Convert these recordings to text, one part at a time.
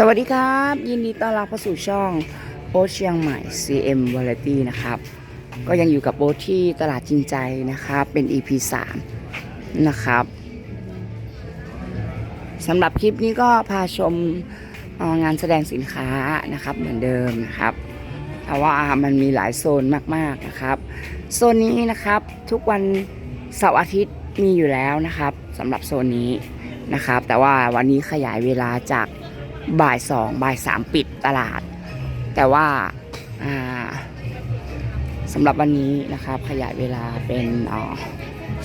สวัสดีครับ ยินดีต้อนรับเข้าสู่ช่องโอ๊ตเชียงใหม่ CM Variety นะครับ ก็ยังอยู่กับโอ๊ตที่ตลาดจริงใจนะครับ เป็น EP 3 นะครับสำหรับคลิปนี้ก็พาชมงานแสดงสินค้านะครับ เหมือนเดิมนะครับแต่ว่ามันมีหลายโซนมากๆนะครับ โซนนี้นะครับทุกวันเสาร์อาทิตย์มีอยู่แล้วนะครับสำหรับโซนนี้นะครับ แต่ว่าวันนี้ขยายเวลาจาก บ่ายสองบ่ายสามปิดตลาด แต่ว่าสำหรับวันนี้นะครับขยายเวลาเป็น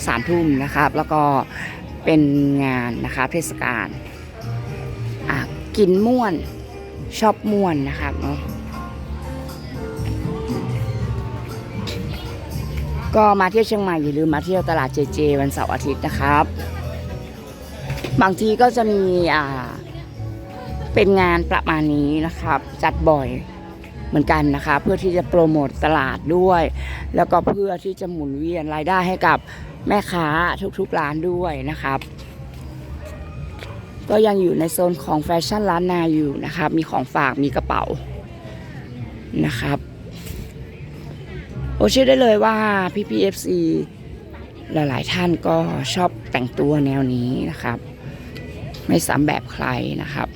สามทุ่มนะครับ แล้วก็เป็นงานนะครับเทศกาลกินม่วนชอบม่วนนะครับเนาะก็มาเที่ยวเชียงใหม่อย่าลืมมาเที่ยวตลาดเจเจวันเสาร์อาทิตย์นะครับ บางทีก็จะมีอ่า เป็นงานประมาณนี้นะครับ จัดบ่อยเหมือนกันนะคะ เพื่อที่จะโปรโมทตลาดด้วย แล้วก็เพื่อที่จะหมุนเวียนรายได้ให้กับแม่ค้าทุกๆร้านด้วยนะครับ ก็ยังอยู่ในโซนของแฟชั่นร้านนาอยู่นะครับ มีของฝากมีกระเป๋านะครับโอเชื่อได้เลยว่าพี่พีเอฟซีหลายๆท่านก็ชอบแต่งตัวแนวนี้นะครับ ไม่ซ้ำแบบใครนะครับ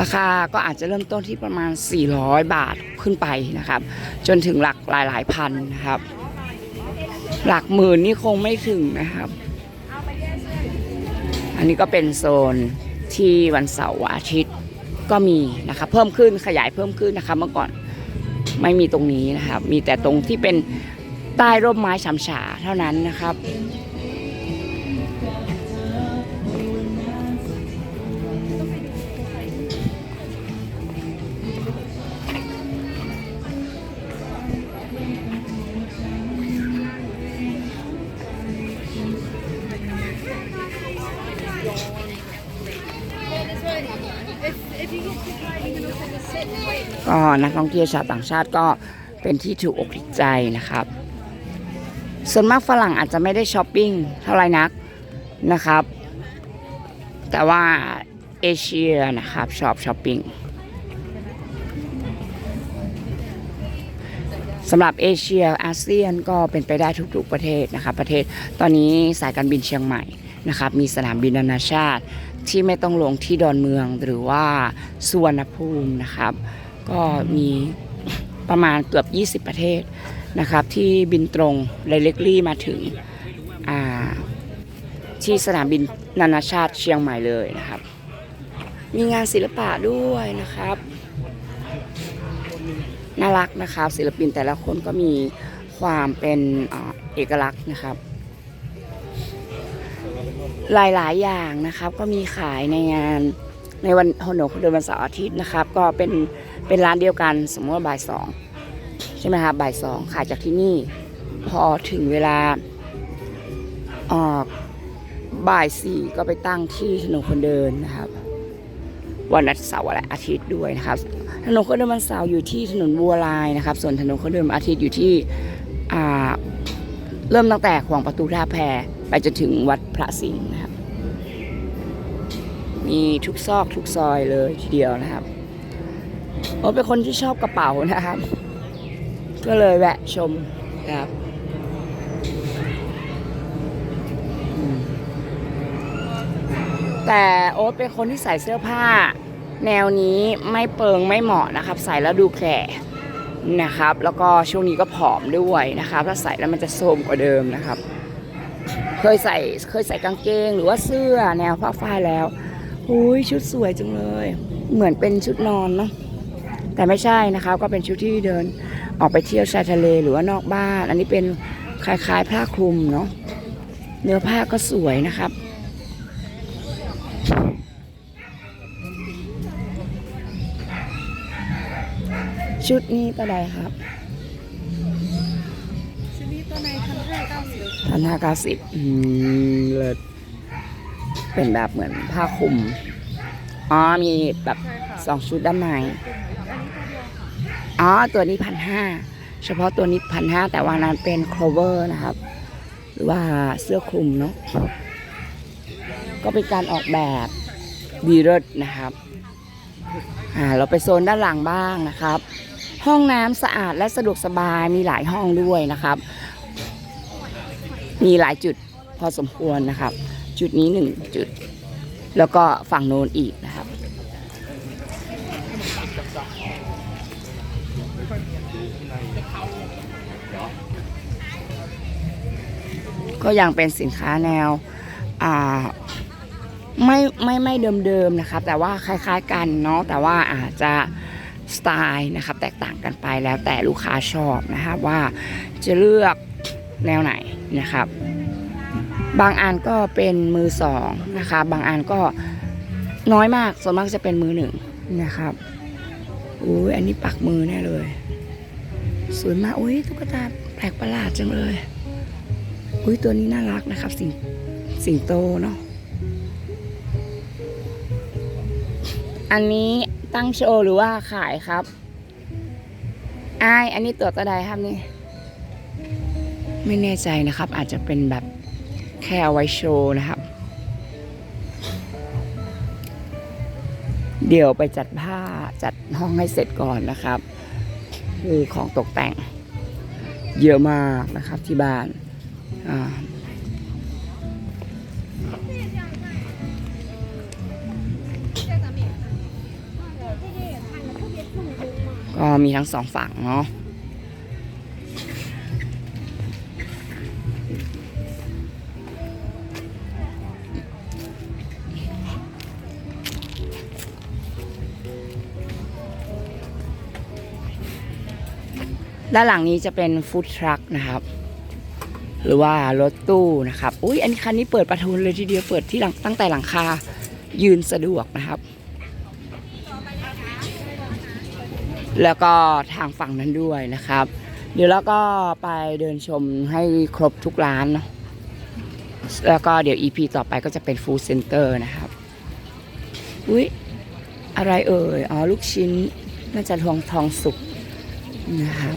ราคาก็อาจจะเริ่มต้นที่ประมาณ 400 บาทขึ้นไปนะครับ จนถึงหลักหลายๆพันนะครับ หลักหมื่นนี่คงไม่ถึงนะครับ อันนี้ก็เป็นโซนที่วันเสาร์อาทิตย์ก็มีนะครับเพิ่มขึ้นขยายเพิ่มขึ้นนะครับเมื่อก่อนไม่มีตรงนี้นะครับ มีแต่ตรงที่เป็นใต้ร่มไม้ฉำฉาเท่านั้นนะครับ ก็นักท่องเที่ยวชาวต่างชาติก็เป็นที่ถูกอกถูกใจนะครับ ส่วนมากฝรั่งอาจจะไม่ได้ช้อปปิ้งเท่าไหร่นักนะครับ แต่ว่าเอเชียนะครับชอบช้อปปิ้งสำหรับเอเชียอาเซียนก็เป็นไปได้ทุกๆประเทศนะครับ ประเทศตอนนี้สายการบินเชียงใหม่นะครับ มีสนามบินนานาชาติ ที่ไม่ต้องลงที่ดอนเมืองหรือว่าสุวรรณภูมินะครับ ก็มีประมาณเกือบ 20 ประเทศนะครับ ที่บินตรงไดเรกลี่มาถึงที่สนามบินนานาชาติเชียงใหม่เลยนะครับ มีงานศิลปะด้วยนะครับ น่ารักนะครับ ศิลปินแต่ละคนก็มีความเป็นอเอกลักษณ์นะครับ หลายๆ อย่างนะครับก็มีขายในงานในวันฮนกเดือนวันเสาร์อาทิตย์นะครับ ก็เป็นเป็นร้านเดียวกันสมมติว่าบ่ายสองใช่ไหมครับบ่ายสองขายจากที่นี่ พอถึงเวลาออกบ่ายสี่ก็ไปตั้งที่ถนนคนเดินนะครับ วันเสาร์และอาทิตย์ด้วยนะครับ ถนนคนเดินวันเสาร์อยู่ที่ถนนบัวลายนะครับ ส่วนถนนคนเดินอาทิตย์อยู่ที่เริ่มตั้งแต่ขวางประตูท่าแพ ไปจนถึงวัดพระสิงห์นะครับ มีทุกซอกทุกซอยเลยทีเดียวนะครับโอ้เป็นคนที่ชอบกระเป๋านะครับ ก็เลยแวะชมนะครับแต่โอ๊ตเป็นคนที่ใส่เสื้อผ้า แนวนี้ไม่เปิงไม่เหมาะนะครับ ใส่แล้วดูแก่นะครับ แล้วก็ช่วงนี้ก็ผอมด้วยนะครับถ้าใส่แล้วมันจะโทรมกว่าเดิมนะครับ เคยใส่เคยใส่กางเกงหรือว่าเสื้อแนวผ้าฝ้ายแล้วอุ้ยชุดสวยจังเลย เหมือนเป็นชุดนอนเนาะแต่ไม่ใช่นะครับก็เป็นชุดที่เดินออกไปเที่ยวชายทะเลหรือว่านอกบ้าน อันนี้เป็นคล้ายๆผ้าคลุมเนาะเนื้อผ้าก็สวยนะครับชุดนี้ตัวใดครับชุดนี้ตัวใน พันห้าเก้าสิบเบอืมเลิศเป็นแบบเหมือนผ้าคลุม อ๋อ มีแบบสองชุดด้านในอันนี้ตัวเดียวค่ะอ๋อ ตัวนี้พันห้า เฉพาะตัวนี้พันห้าแต่ว่านั้นเป็น cover นะครับ หรือว่าเสื้อคลุมเนาะ ก็เป็นการออกแบบดีเลิศนะครับ อ่า เราไปโซนด้านหลังบ้างนะครับ ห้องน้ำสะอาดและสะดวกสบายมีหลายห้องด้วยนะครับ มีหลายจุดพอสมควรนะครับ จุดนี้หนึ่งจุด แล้วก็ฝั่งโน้นอีกนะครับ ก็ยังเป็นสินค้าแนวอ่าไม่ไม่ไม่เดิมๆนะครับ แต่ว่าคล้ายๆกันเนาะแต่ว่าอาจจะสไตล์นะครับ แตกต่างกันไปแล้วแต่ลูกค้าชอบนะครับว่าจะเลือก แนวไหนนะครับ บางอันก็เป็นมือสองนะคะบางอันก็น้อยมากส่วนมากจะเป็นมือหนึ่งนะครับอุ้ยอันนี้ปักมือแน่เลยสวยมากอุ้ยตุ๊กตาแปลกประหลาดจังเลยอุ้ยตัวนี้น่ารักนะครับ สิงสิงโตเนาะอันนี้ตั้งโชว์หรือว่าขายครับอายอันนี้ตัวตะไดครับนี่ ไม่แน่ใจนะครับ อาจจะเป็นแบบแค่เอาไว้โชว์นะครับ เดี๋ยวไปจัดผ้าจัดห้องให้เสร็จก่อนนะครับคือของตกแต่ง เยอะมากนะครับที่บ้านอ่าก็มีทั้งสองฝั่งเนาะ ด้านหลังนี้จะเป็นฟู้ดทรัคนะครับ หรือว่ารถตู้นะครับ อุ้ยอันนี้คันนี้เปิดประทุนเลยทีเดียวเปิดที่หลังตั้งแต่หลังคายืนสะดวกนะครับ แล้วก็ทางฝั่งนั้นด้วยนะครับ เดี๋ยวเราก็ไปเดินชมให้ครบทุกร้านเนาะแล้วก็เดี๋ยว EP ต่อไปก็จะเป็นฟู้ดเซ็นเตอร์นะครับ อุ้ยอะไรเอ่ย อ๋อ ลูกชิ้น น่าจะทองทองสุกนะครับ